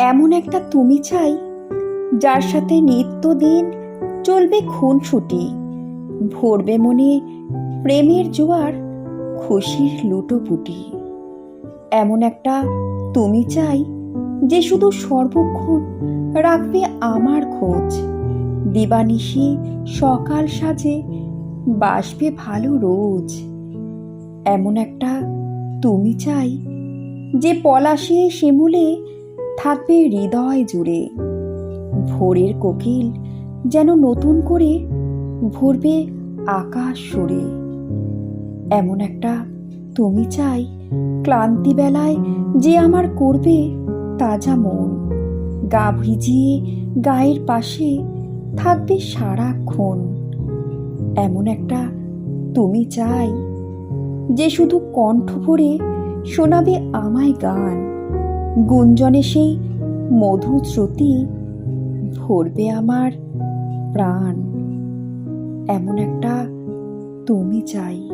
এমন একটা তুমি চাই, যার সাথে নিত্যদিন চলবে খুনসুটি, ভরবে মনে প্রেমের জোয়ার, খুশির লুটোপুটি। এমন একটা তুমি চাই, যে শুধু সর্বক্ষণ রাখবে আমার খোঁজ, দিবানিশি সকাল সাজে বাসবে ভালো রোজ। এমন একটা তুমি চাই, যে পলাশে শিমুলে থাকবে হৃদয় জুড়ে। ভোরের কোকিল যেন নতুন করে ভরবে আকাশ সুরে। এমন একটা তুমি চাই ক্লান্তি বেলায় যে আমার করবে তাজা মন। গা ভিজিয়ে গায়ের পাশে থাকবে সারাক্ষণ। এমন একটা তুমি চাই যে শুধু কণ্ঠ ভরে শোনাবে আমায় গান। গুঞ্জনে সেই মধু শ্রুতি ভরবে আমার প্রাণ। এমন একটা তুমি চাই।